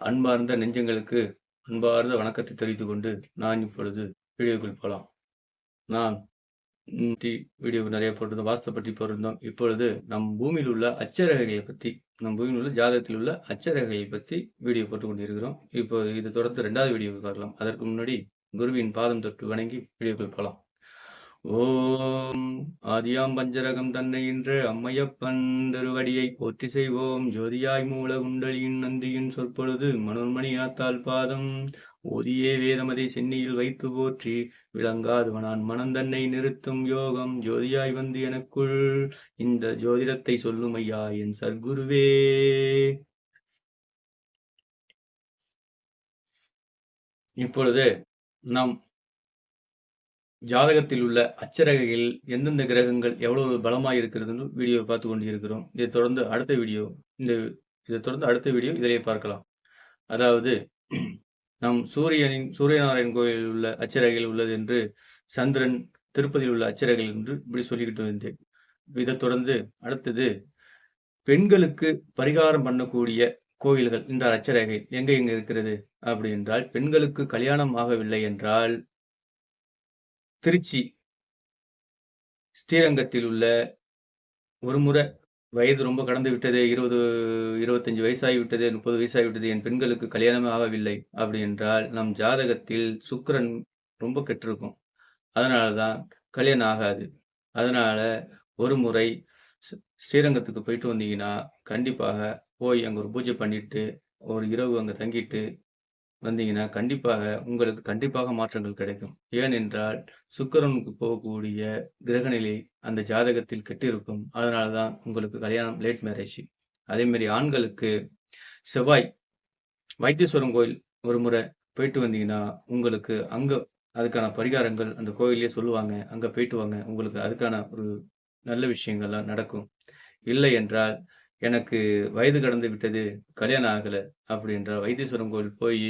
அன்பார்ந்த நெஞ்சங்களுக்கு அன்பார்ந்த வணக்கத்தை தெரிவித்துக் கொண்டு நான் இப்பொழுது வீடியோக்குள் போகலாம். நான் வீடியோ நிறைய போட்டிருந்தோம் வாஸ்து பற்றி போட்டிருந்தோம். இப்பொழுது நம் பூமியில் உள்ள அச்சரேகைகளை பற்றி நம் பூமியில் உள்ள ஜாதகத்தில் உள்ள அச்சரேகையை பற்றி வீடியோ போட்டுக் கொண்டிருக்கிறோம் இப்போ இது தொடர்ந்து ரெண்டாவது வீடியோ பார்க்கலாம் அதற்கு முன்னாடி குருவின் பாதம் தொட்டு வணங்கி வீடியோக்குள் போகலாம். ஓம். ஆதியாம் பஞ்சரகம் தன்னை இன்று அம்மையப்பன் திருவடியை போற்றி செய்வோம். ஜோதியாய் மூல குண்டலியின் நந்தியின் சொற்பொழுது மனோர்மணி ஆத்தால் பாதம். ஓதியே வேதமதை சென்னியில் வைத்து போற்றி விளங்காதவனான் மனந்தன்னை நிறுத்தும் யோகம் ஜோதியாய் வந்து எனக்குள். இந்த ஜோதிடத்தை சொல்லும் ஐயா என் சர்க்குருவே. இப்பொழுது நாம் ஜாதகத்தில் உள்ள அச்சரகையில் எந்தெந்த கிரகங்கள் எவ்வளவு பலமாக இருக்கிறதுன்னு வீடியோ பார்த்து கொண்டு இருக்கிறோம் இதை தொடர்ந்து அடுத்த வீடியோ இந்த இதை தொடர்ந்து அடுத்த வீடியோ இதிலே பார்க்கலாம். அதாவது நம் சூரியனின் சூரியநாராயண் கோயிலில் உள்ள அச்சரகையில் உள்ளது என்று சந்திரன் திருப்பதியில் உள்ள அச்சரகையில் என்று இப்படி சொல்லிக்கிட்டு வந்தேன். இதை தொடர்ந்து அடுத்தது பெண்களுக்கு பரிகாரம் பண்ணக்கூடிய கோயில்கள் இந்த அச்சரகை எங்க எங்க இருக்கிறது? அப்படி என்றால் பெண்களுக்கு கல்யாணம் ஆகவில்லை என்றால் திருச்சி ஸ்ரீரங்கத்தில் உள்ள ஒரு முறை வயது ரொம்ப கடந்து விட்டது இருபது இருபத்தஞ்சு வயசாகி விட்டது முப்பது வயசாகி விட்டது என் பெண்களுக்கு கல்யாணமே ஆகவில்லை அப்படி என்றால் நம் ஜாதகத்தில் சுக்கரன் ரொம்ப கெட்டிருக்கும். அதனால தான் கல்யாணம் ஆகாது. அதனால ஒரு முறை ஸ்ரீரங்கத்துக்கு போயிட்டு வந்தீங்கன்னா கண்டிப்பாக போய் அங்கே ஒரு பூஜை பண்ணிட்டு ஒரு இரவு அங்கே தங்கிட்டு வந்தீங்கன்னா கண்டிப்பாக உங்களுக்கு கண்டிப்பாக மாற்றங்கள் கிடைக்கும். ஏனென்றால் சுக்கரனுக்கு போகக்கூடிய கிரகநிலை அந்த ஜாதகத்தில் கெட்டிருக்கும். அதனால தான் உங்களுக்கு கல்யாணம் லேட் மேரேஜ் அதே மாதிரி ஆண்களுக்கு செவ்வாய் வைத்தீஸ்வரன் கோயில் ஒரு முறை போயிட்டு வந்தீங்கன்னா உங்களுக்கு அங்க அதுக்கான பரிகாரங்கள் அந்த கோயிலே சொல்லுவாங்க. அங்க போயிட்டு வாங்க. உங்களுக்கு அதுக்கான ஒரு நல்ல விஷயங்கள்லாம் நடக்கும். இல்லை என்றால் எனக்கு வயது கடந்து விட்டது கல்யாணம் ஆகலை அப்படின்ற வைத்தீஸ்வரன் கோயில் போய்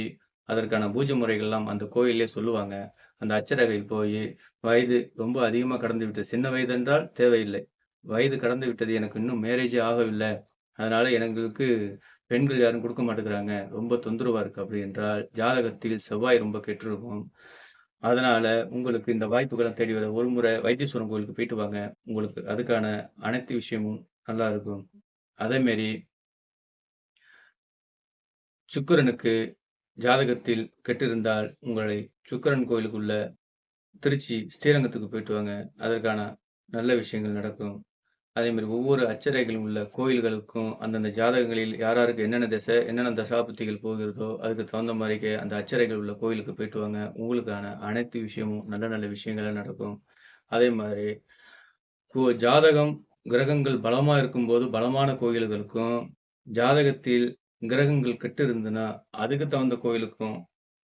அதற்கான பூஜை முறைகள்லாம் அந்த கோயிலே சொல்லுவாங்க. அந்த அச்சரகை போய் வயது ரொம்ப அதிகமாக கடந்து விட்டது. சின்ன வயது என்றால் தேவையில்லை. வயது கடந்து விட்டது. எனக்கு இன்னும் மேரேஜே ஆகவில்லை. அதனால எங்களுக்கு பெண்கள் யாரும் கொடுக்க மாட்டேங்கிறாங்க. ரொம்ப தொந்தரவா இருக்கு அப்படி என்றால் ஜாதகத்தில் செவ்வாய் ரொம்ப கெட்டிருக்கும். அதனால உங்களுக்கு இந்த வாய்ப்புகளை தேடி வர ஒரு முறை வைத்தீஸ்வரன் கோயிலுக்கு போயிட்டு வாங்க. உங்களுக்கு அதுக்கான அனைத்து விஷயமும் நல்லா இருக்கும். அதேமாரி சுக்கரனுக்கு ஜாதகத்தில் கெட்டிருந்தால் உங்களை சுக்கரன் கோயிலுக்குள்ள திருச்சி ஸ்ரீரங்கத்துக்கு போயிட்டு வாங்க. அதற்கான நல்ல விஷயங்கள் நடக்கும். அதே மாதிரி ஒவ்வொரு அச்சரைகளும் உள்ள கோயில்களுக்கும் அந்தந்த ஜாதகங்களில் யாராருக்கு என்னென்ன திசை என்னென்ன தசாபுத்திகள் போகிறதோ அதுக்கு தகுந்த மாதிரிக்கு அந்த அச்சரைகள் உள்ள கோயிலுக்கு போயிட்டு வாங்க. உங்களுக்கான அனைத்து விஷயமும் நல்ல நல்ல விஷயங்களாக நடக்கும். அதே மாதிரி ஜாதகம் கிரகங்கள் பலமாக இருக்கும்போது பலமான கோயில்களுக்கும் ஜாதகத்தில் கிரகங்கள் கெட்டு இருந்ததுன்னா அதுக்கு தகுந்த கோயிலுக்கும்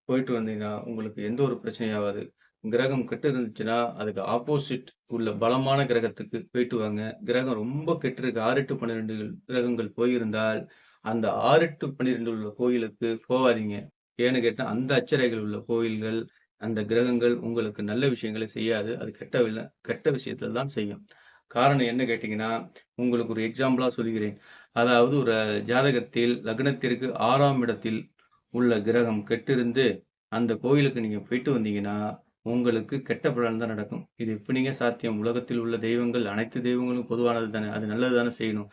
போயிட்டு வந்தீங்கன்னா உங்களுக்கு எந்த ஒரு பிரச்சனையும் ஆகாது. கிரகம் கெட்டு இருந்துச்சுன்னா அதுக்கு ஆப்போசிட் உள்ள பலமான கிரகத்துக்கு போயிட்டு வாங்க. கிரகம் ரொம்ப கெட்டு இருக்கு ஆறு எட்டு பன்னிரெண்டு கிரகங்கள் போயிருந்தால் அந்த ஆறு எட்டு பன்னிரெண்டு உள்ள கோயிலுக்கு போகாதீங்க. ஏன்னு கேட்டால் அந்த அச்சரைகள் உள்ள கோயில்கள் அந்த கிரகங்கள் உங்களுக்கு நல்ல விஷயங்களை செய்யாது. அது கெட்ட கெட்ட விஷயத்துல தான் செய்யும். காரணம் என்ன கேட்டீங்கன்னா உங்களுக்கு ஒரு எக்ஸாம்பிளா சொல்கிறேன் அதாவது ஒரு ஜாதகத்தில் லக்னத்திற்கு ஆறாம் இடத்தில் உள்ள கிரகம் கெட்டிருந்து அந்த கோயிலுக்கு நீங்க போயிட்டு வந்தீங்கன்னா உங்களுக்கு கெட்ட பலன் தான் நடக்கும். இது எப்படிங்க சாத்தியம். உலகத்தில் உள்ள தெய்வங்கள் அனைத்து தெய்வங்களும் பொதுவானது தானே. அது நல்லது தானே செய்யணும்.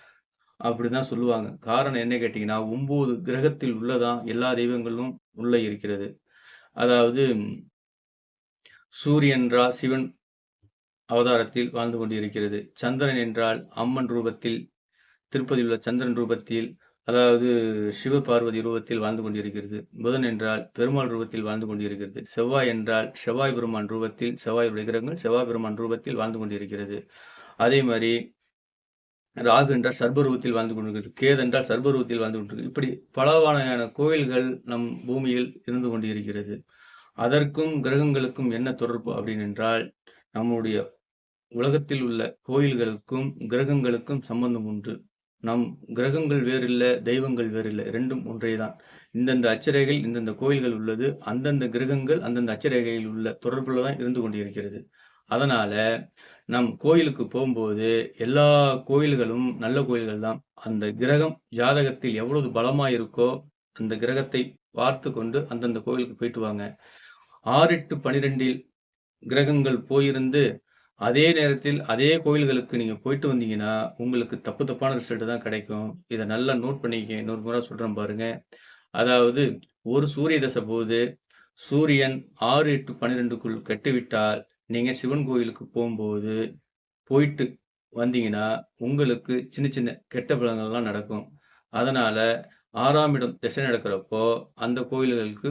அப்படிதான் சொல்லுவாங்க. காரணம் என்ன கேட்டீங்கன்னா ஒம்பது கிரகத்தில் உள்ளதான் எல்லா தெய்வங்களும் உள்ள இருக்கிறது. அதாவது சூரியன்றா சிவன் அவதாரத்தில் வாழ்ந்து கொண்டிருக்கிறது. சந்திரன் என்றால் அம்மன் ரூபத்தில் திருப்பதியில் உள்ள சந்திரன் ரூபத்தில் அதாவது சிவ பார்வதி ரூபத்தில் வாழ்ந்து கொண்டிருக்கிறது. புதன் என்றால் பெருமாள் ரூபத்தில் வாழ்ந்து கொண்டிருக்கிறது. செவ்வாய் என்றால் செவ்வாய் பெருமான் ரூபத்தில் செவ்வாய் கிரகங்கள் செவ்வாய் பெருமான் ரூபத்தில் வாழ்ந்து கொண்டிருக்கிறது. அதே மாதிரி ராகு என்றால் சர்பருவத்தில் வாழ்ந்து கொண்டிருக்கிறது. கேது என்றால் சர்பருவத்தில் வாழ்ந்து கொண்டிருக்கிறது. இப்படி பலவான கோயில்கள் நம் பூமியில் இருந்து கொண்டிருக்கிறது. அதற்கும் கிரகங்களுக்கும் என்ன தொடர்பு அப்படின்னு என்றால் நம்முடைய உலகத்தில் உள்ள கோயில்களுக்கும் கிரகங்களுக்கும் சம்பந்தம் உண்டு. நம் கிரகங்கள் வேறில்லை தெய்வங்கள் வேறில்லை ரெண்டும் ஒன்றே தான் இந்தந்த அச்சரேகையில் இந்தந்த கோயில்கள் உள்ளது அந்தந்த கிரகங்கள் அந்தந்த அச்சரேகையில் உள்ள தொடர்புல தான் இருந்து கொண்டிருக்கிறது. அதனால நம் கோயிலுக்கு போகும்போது எல்லா கோயில்களும் நல்ல கோயில்கள் தான் அந்த கிரகம் ஜாதகத்தில் எவ்வளவு பலமா இருக்கோ அந்த கிரகத்தை பார்த்து கொண்டு அந்தந்த கோவிலுக்கு போயிட்டு வாங்க. 6, 8, 12இல் கிரகங்கள் போயிருந்து, அதே நேரத்தில் அதே கோயில்களுக்கு நீங்கள் போயிட்டு வந்தீங்கன்னா, உங்களுக்கு தப்பு தப்பான ரிசல்ட் தான் கிடைக்கும். இதை நல்லா நோட் பண்ணிக்க இன்னொரு முறை சொல்கிறேன் பாருங்க. அதாவது ஒரு சூரிய தசை போது, சூரியன் 6, 8, 12க்குள் கெட்டுவிட்டால், நீங்கள் சிவன் கோயிலுக்கு போகும்போது போயிட்டு வந்தீங்கன்னா, உங்களுக்கு சின்ன சின்ன கெட்ட பலன்கள்லாம் நடக்கும். அதனால் ஆறாம் இடம் திசை நடக்கிறப்போ, அந்த கோயில்களுக்கு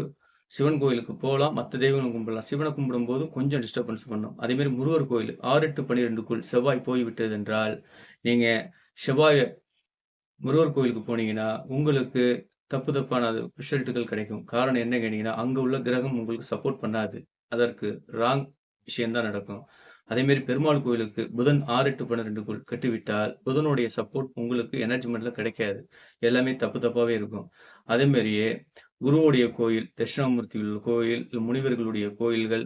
சிவன் கோயிலுக்கு போகலாம் மற்ற தெய்வங்கள கும்பிடலாம். சிவன கும்பிடும்போது கொஞ்சம் டிஸ்டர்பன்ஸ் பண்ணும். அதேமாரி முருகர் கோயில் 6, 8, 12க்குள் செவ்வாய் போய்விட்டது என்றால், நீங்கள் செவ்வாய் முருகர் கோயிலுக்கு போனீங்கன்னா, உங்களுக்கு தப்பு தப்பான அது ரிசல்ட்டுகள் கிடைக்கும். காரணம் என்ன கேட்டீங்கன்னா, அங்கே உள்ள கிரகம் உங்களுக்கு சப்போர்ட் பண்ணாது. அதற்கு ராங் விஷயம்தான் நடக்கும். அதேமாரி பெருமாள் கோயிலுக்கு புதன் ஆறு எட்டு பன்னிரெண்டுக்குள் கட்டிவிட்டால் புதனுடைய சப்போர்ட் உங்களுக்கு எனர்ஜிமெண்ட்ல கிடைக்காது. எல்லாமே தப்பு தப்பாவே இருக்கும். அதேமாரியே குருவுடைய கோயில், தட்சிணாமூர்த்தி உள்ள கோயில், முனிவர்களுடைய கோயில்கள்,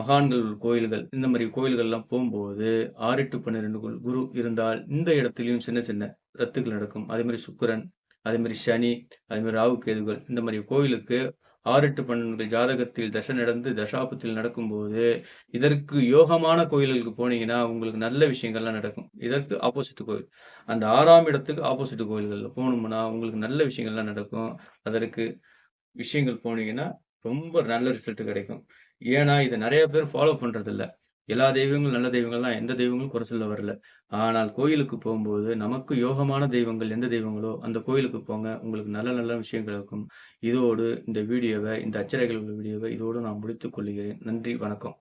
மகான்கள் கோயில்கள், இந்த மாதிரி கோயில்கள்லாம் போம்போது 6, 8, 12க்குள் குரு இருந்தால், இந்த இடத்துலையும் சின்ன சின்ன ரத்துகள் நடக்கும். அதேமாரி சுக்கிரன், மாதிரி சனி, அதேமாரி ராகு, கேதுகள் இந்த மாதிரி கோயிலுக்கு 6, 8, 12 ஜாதகத்தில் தசை நடந்து, தசாபத்தில் நடக்கும்போது, இதற்கு யோகமான கோயில்களுக்கு போனீங்கன்னா, உங்களுக்கு நல்ல விஷயங்கள்லாம் நடக்கும். இதற்கு ஆப்போசிட் கோயில். அந்த ஆறாம் இடத்துக்கு ஆப்போசிட் கோயில்களில் போகணும்னா உங்களுக்கு நல்ல விஷயங்கள்லாம் நடக்கும். அதற்கு விஷயங்கள் போனீங்கன்னா, ரொம்ப நல்ல ரிசல்ட் கிடைக்கும். ஏன்னா, இதை நிறைய பேர் ஃபாலோ பண்ணுறதில்ல எல்லா தெய்வங்களும் நல்ல தெய்வங்கள் தான். எந்த தெய்வங்களும் குறை சொல்ல வரல. ஆனால் கோயிலுக்கு போகும்போது நமக்கு யோகமான தெய்வங்கள் எந்த தெய்வங்களோ, அந்த கோயிலுக்கு போங்க. உங்களுக்கு நல்ல நல்ல விஷயங்கள் இருக்கும். இதோடு இந்த வீடியோவை இந்த அச்சரைகள் உள்ள இதோடு நான் முடித்துக் கொள்கிறேன். நன்றி, வணக்கம்.